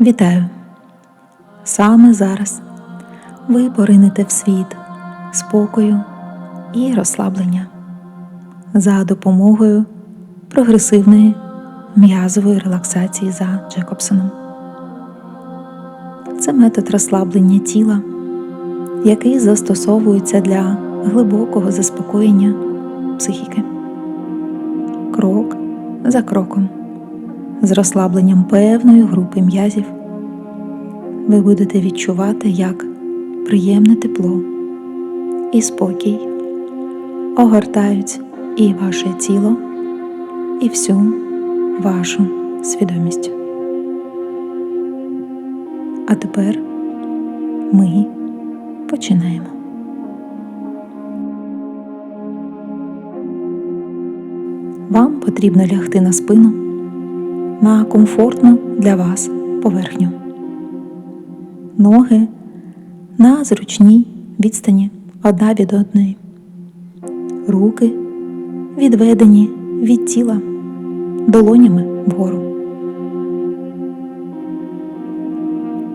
Вітаю! Саме зараз ви поринете в світ спокою і розслаблення за допомогою прогресивної м'язової релаксації за Джекобсоном. Це метод розслаблення тіла, який застосовується для глибокого заспокоєння психіки. Крок за кроком, з розслабленням певної групи м'язів, ви будете відчувати, як приємне тепло і спокій огортають і ваше тіло, і всю вашу свідомість. А тепер ми починаємо. Вам потрібно лягти на спину на комфортну для вас поверхню. Ноги на зручній відстані одна від одної. Руки відведені від тіла долонями вгору.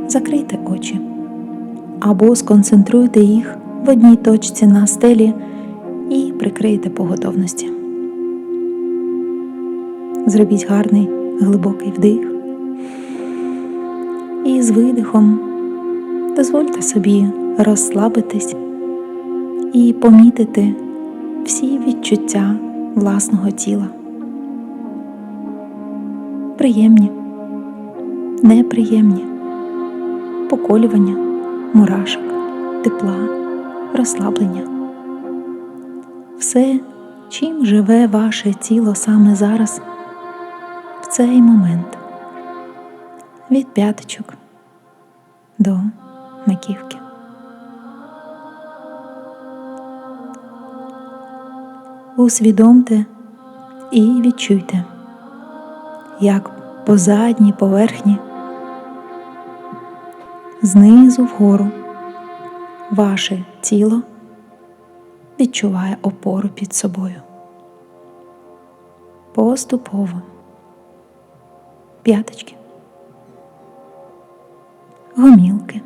Закрийте очі або сконцентруйте їх в одній точці на стелі і прикрийте по готовності. Зробіть гарний глибокий вдих. І з видихом дозвольте собі розслабитись і помітити всі відчуття власного тіла. Приємні, неприємні, поколювання, мурашок, тепла, розслаблення. Все, чим живе ваше тіло саме зараз, цей момент від п'яточок до маківки. Усвідомте і відчуйте, як по задній поверхні знизу вгору ваше тіло відчуває опору під собою. Поступово п'яточки, гомілки,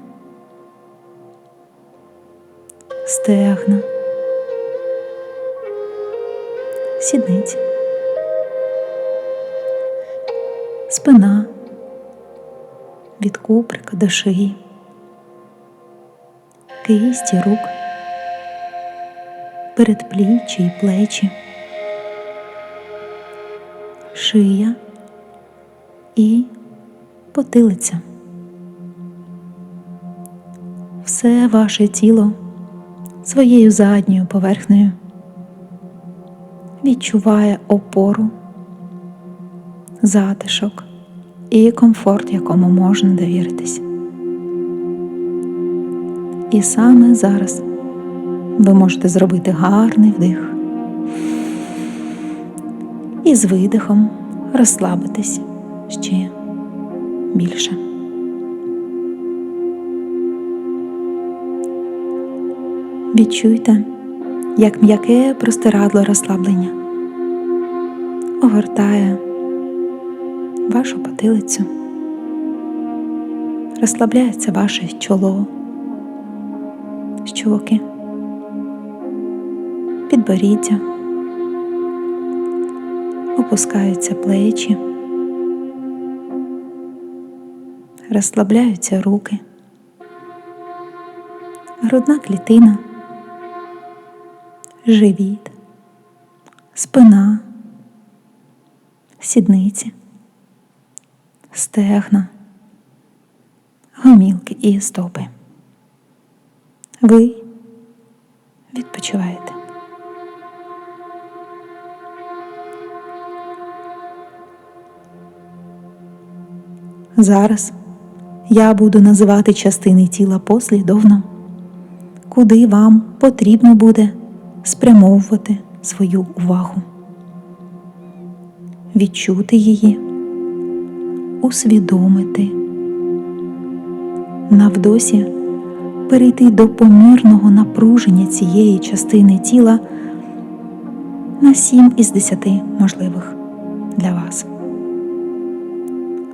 стегна, сідниці, спина. Від куприка до шиї, кисті рук, передпліччя і плечі, шия і потилиця. Все ваше тіло своєю задньою поверхнею відчуває опору, затишок і комфорт, якому можна довіритись. І саме зараз ви можете зробити гарний вдих і з видихом розслабитись ще більше. Відчуйте, як м'яке простирадло розслаблення огортає вашу потилицю, розслабляється ваше чоло, щоки, підборіддя, опускаються плечі. Розслабляються руки, грудна клітина, живіт, спина, сідниці, стегна, гомілки і стопи. Ви відпочиваєте. Зараз я буду називати частини тіла послідовно, куди вам потрібно буде спрямовувати свою увагу, відчути її, усвідомити, навдосі перейти до помірного напруження цієї частини тіла на 7 із 10 можливих для вас.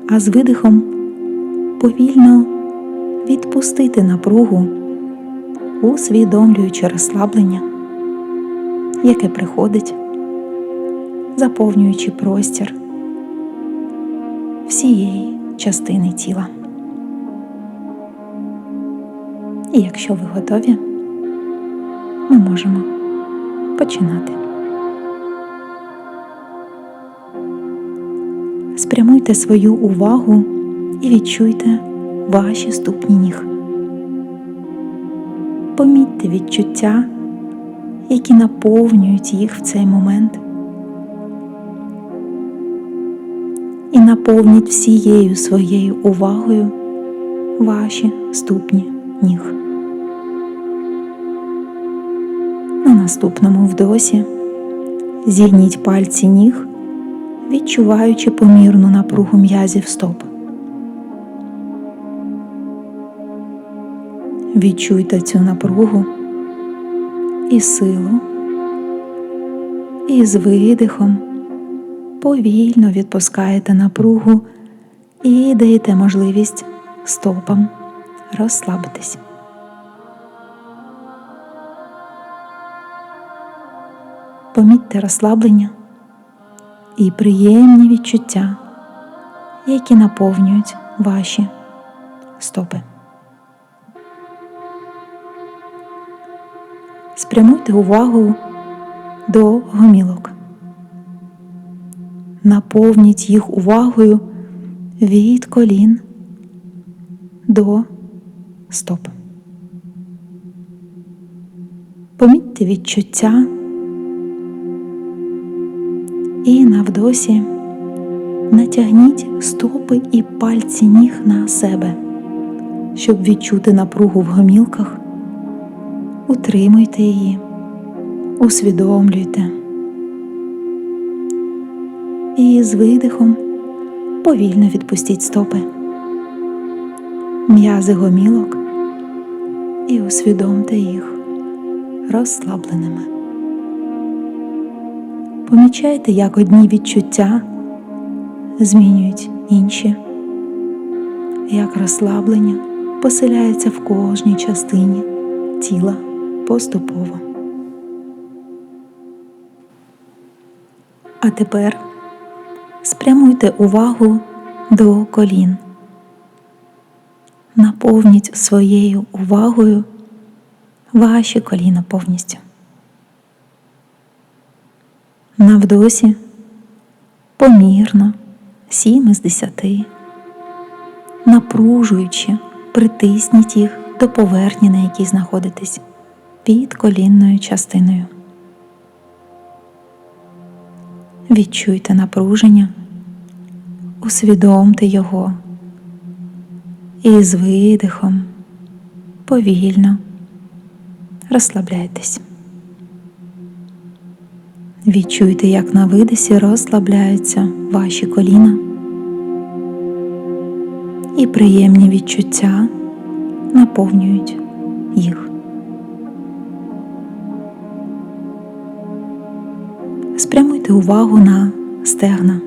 А з видихом повільно відпустити напругу, усвідомлюючи розслаблення, яке приходить, заповнюючи простір всієї частини тіла. І якщо ви готові, ми можемо починати. Спрямуйте свою увагу і відчуйте ваші ступні ніг. Помітьте відчуття, які наповнюють їх в цей момент. І наповніть всією своєю увагою ваші ступні ніг. На наступному вдосі зігніть пальці ніг, відчуваючи помірну напругу м'язів стоп. Відчуйте цю напругу і силу, і з видихом повільно відпускаєте напругу і даєте можливість стопам розслабитись. Помітьте розслаблення і приємні відчуття, які наповнюють ваші стопи. Спрямуйте увагу до гомілок. Наповніть їх увагою від колін до стоп. Помітьте відчуття і навдосі натягніть стопи і пальці ніг на себе, щоб відчути напругу в гомілках. Утримуйте її, усвідомлюйте. І з видихом повільно відпустіть стопи, м'язи гомілок і усвідомте їх розслабленими. Помічайте, як одні відчуття змінюють інші, як розслаблення поселяється в кожній частині тіла поступово. А тепер спрямуйте увагу до колін. Наповніть своєю увагою ваші коліна повністю. Навдосі помірно, сім із десяти, напружуючи, притисніть їх до поверхні, на якій знаходитесь, під колінною частиною. Відчуйте напруження, усвідомте його і з видихом повільно розслабляйтесь. Відчуйте, як на видисі розслабляються ваші коліна і приємні відчуття наповнюють їх. Спрямуйте увагу на стегна.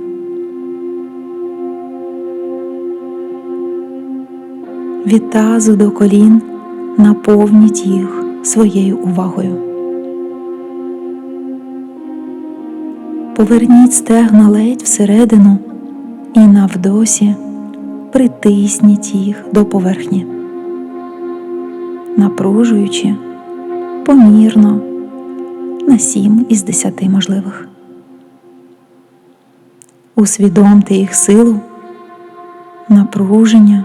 Від тазу до колін наповніть їх своєю увагою. Поверніть стегна ледь всередину і навдосі притисніть їх до поверхні, напружуючи помірно на сім із десяти можливих. Усвідомте їх силу, напруження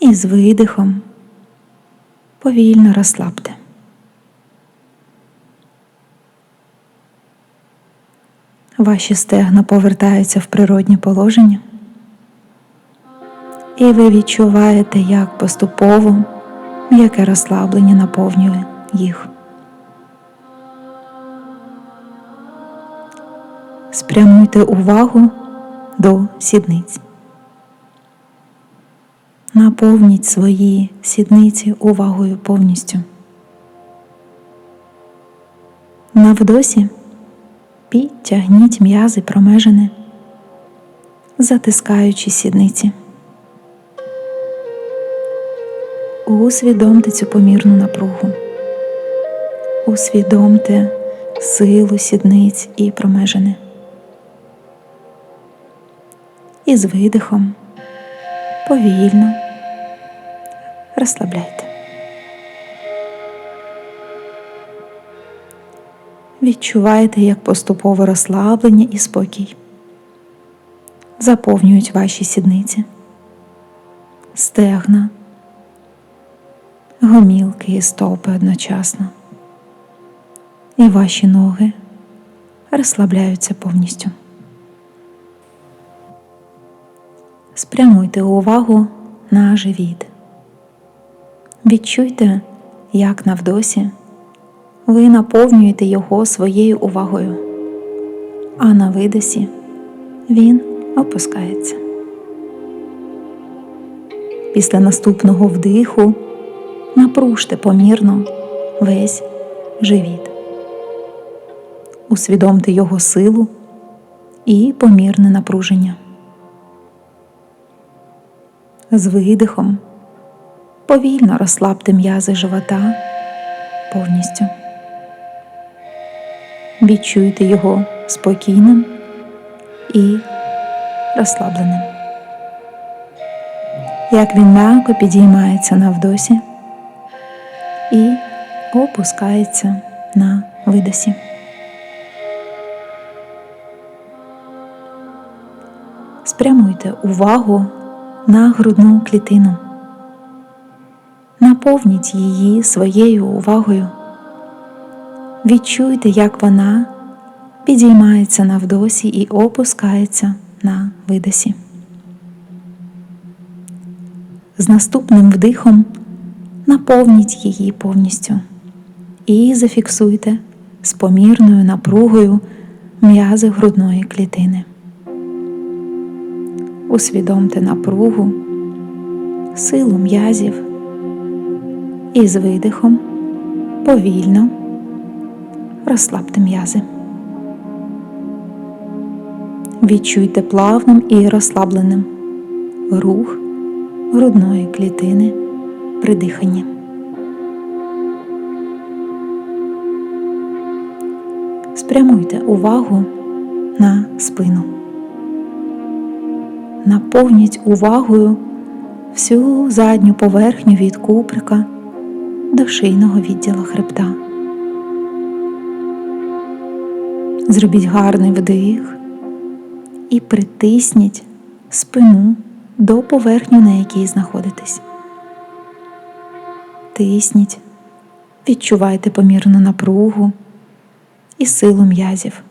і з видихом повільно розслабте. Ваші стегна повертаються в природні положення, і ви відчуваєте, як поступово м'яке розслаблення наповнює їх. Спрямуйте увагу до сідниць. Наповніть свої сідниці увагою повністю. Навдосі підтягніть м'язи промежини, затискаючи сідниці Усвідомте цю помірну напругу. Усвідомте силу сідниць і промежини. І з видихом. Повільно. Розслабляйте. Відчувайте, як поступове розслаблення і спокій. Заповнюють ваші сідниці, стегна, гомілки і стопи одночасно, і ваші ноги. Розслабляються повністю. Спрямуйте увагу на живіт. Відчуйте, як навдосі ви наповнюєте його своєю увагою, а на видосі він опускається. Після наступного вдиху напружте помірно весь живіт. Усвідомте його силу і помірне напруження. З видихом повільно розслабте м'язи живота повністю. Відчуйте його спокійним і розслабленим. Як він м'яко підіймається на вдосі і опускається на видосі. Спрямуйте увагу на грудну клітину. Наповніть її своєю увагою. Відчуйте, як вона підіймається на вдосі і опускається на видосі. З наступним вдихом наповніть її повністю і зафіксуйте з помірною напругою м'язи грудної клітини. Усвідомте напругу, силу м'язів і з видихом повільно розслабте м'язи. Відчуйте плавним і розслабленим рух грудної клітини при диханні. Спрямуйте увагу на спину. Наповніть увагою всю задню поверхню від куприка до шийного відділу хребта. Зробіть гарний вдих і притисніть спину до поверхні, на якій знаходитесь. Тисніть, відчувайте помірну напругу і силу м'язів.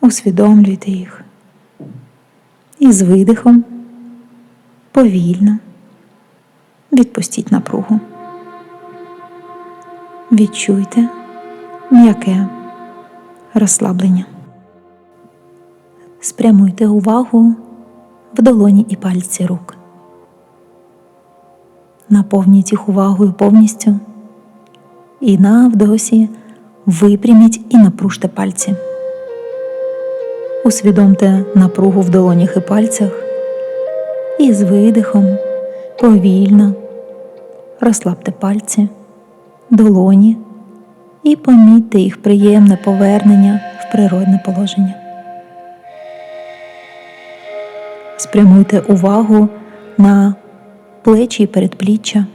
Усвідомлюйте їх. І з видихом повільно відпустіть напругу. Відчуйте м'яке розслаблення. Спрямуйте увагу в долоні і пальці рук. Наповніть їх увагою повністю і на вдосі випряміть і напружте пальці. Усвідомте напругу в долонях і пальцях і з видихом повільно розслабте пальці, долоні і помітьте їх приємне повернення в природне положення. Спрямуйте увагу на плечі і передпліччя.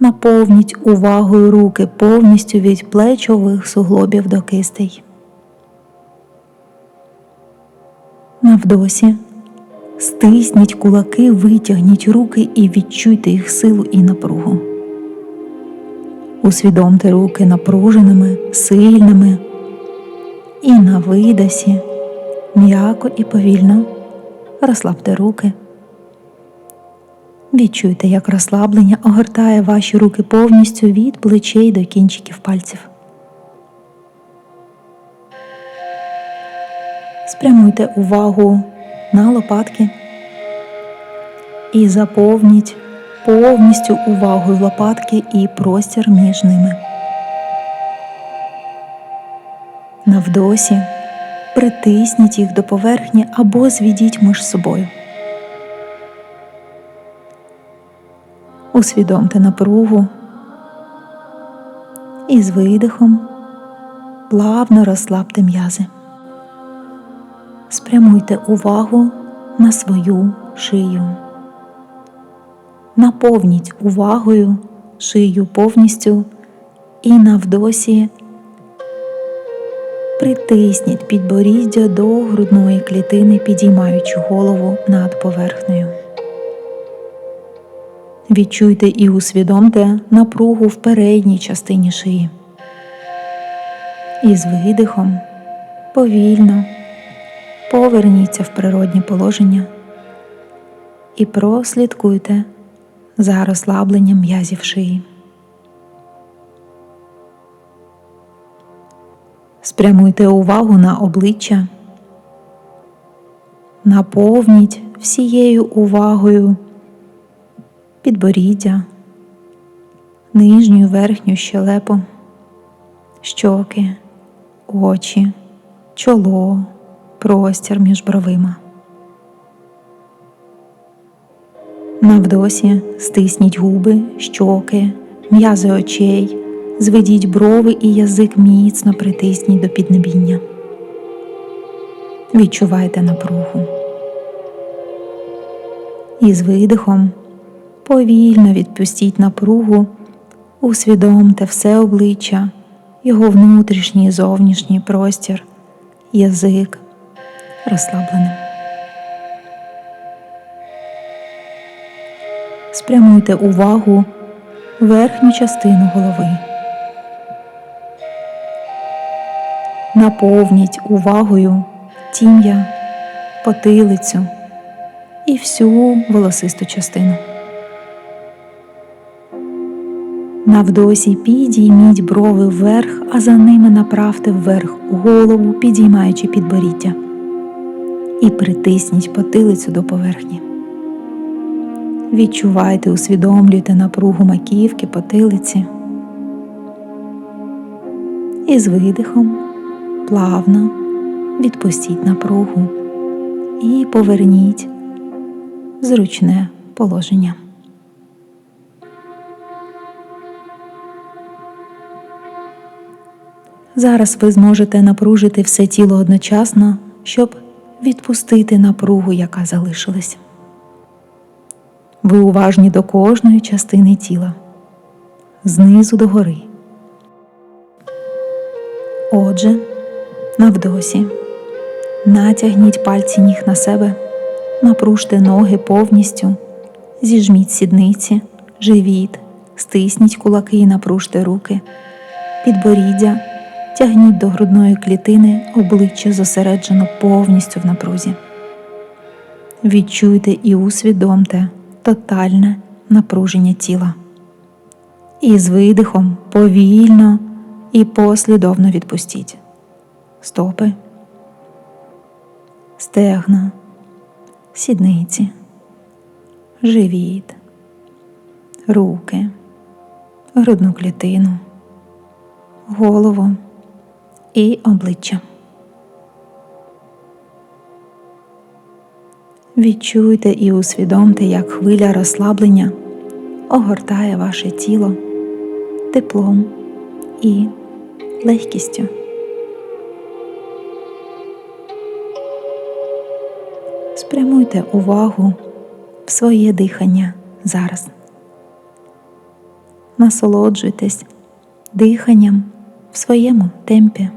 Наповніть увагою руки повністю від плечових суглобів до кистей. На вдосі стисніть кулаки, витягніть руки і відчуйте їх силу і напругу. Усвідомте руки напруженими, сильними і на видосі м'яко і повільно розслабте руки. Відчуйте, як розслаблення огортає ваші руки повністю від плечей до кінчиків пальців. Спрямуйте увагу на лопатки і заповніть повністю увагою лопатки і простір між ними. На вдосі притисніть їх до поверхні або зведіть між собою. Усвідомте напругу і з видихом плавно розслабте м'язи. Спрямуйте увагу на свою шию. Наповніть увагою шию повністю і навдосі притисніть підборіддя до грудної клітини, підіймаючи голову над поверхнею. Відчуйте і усвідомте напругу в передній частині шиї. І з видихом повільно поверніться в природнє положення і прослідкуйте за розслабленням м'язів шиї. Спрямуйте увагу на обличчя, наповніть всією увагою підборіддя, нижню верхню щелепу, щоки, очі, чоло, простір між бровима. Навдосі стисніть губи, щоки, м'язи очей, зведіть брови і язик міцно притисніть до піднебіння. Відчувайте напругу. І з видихом повільно відпустіть напругу, усвідомте все обличчя, його внутрішній і зовнішній простір, язик розслабленим. Спрямуйте увагу в верхню частину голови. Наповніть увагою тім'я, потилицю і всю волосисту частину. Навдосі підійміть брови вверх, а за ними направте вверх голову, підіймаючи підборіддя. І притисніть потилицю до поверхні. Відчувайте, усвідомлюйте напругу маківки, потилиці. І з видихом плавно відпустіть напругу і поверніть зручне положення. Зараз ви зможете напружити все тіло одночасно, щоб відпустити напругу, яка залишилась. Ви уважні до кожної частини тіла, знизу до гори. Отже, навдосі. Натягніть пальці ніг на себе, напружте ноги повністю, зіжміть сідниці, живіт, стисніть кулаки і напружте руки, підборіддя. Тягніть до грудної клітини обличчя зосереджено повністю в напрузі. Відчуйте і усвідомте тотальне напруження тіла. І з видихом повільно і послідовно відпустіть. Стопи, стегна, сідниці, живіт, руки, грудну клітину, голову і обличчя. Відчуйте і усвідомте, як хвиля розслаблення огортає ваше тіло теплом і легкістю. Спрямуйте увагу в своє дихання зараз. Насолоджуйтесь диханням в своєму темпі.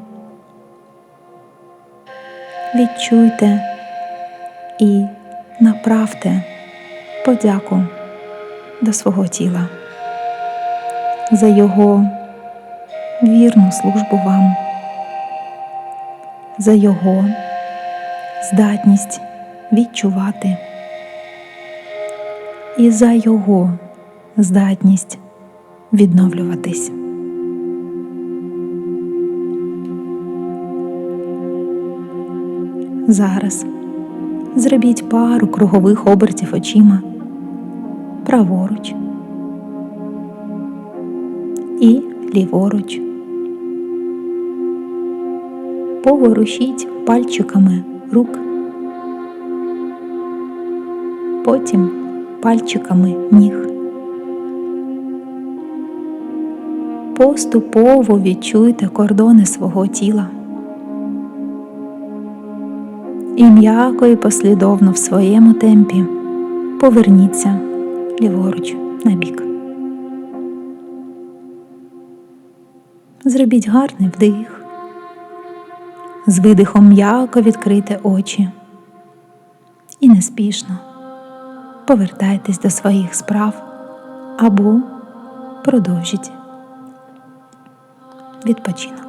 Відчуйте і направте подяку до свого тіла. За його вірну службу вам, за його здатність відчувати. І за його здатність відновлюватись. Зараз зробіть пару кругових обертів очима праворуч і ліворуч. Поворушіть пальчиками рук, потім пальчиками ніг. поступово відчуйте кордони свого тіла. І м'яко і послідовно в своєму темпі поверніться ліворуч на бік. Зробіть гарний вдих. З видихом м'яко відкрийте очі і неспішно повертайтесь до своїх справ або продовжіть відпочинок.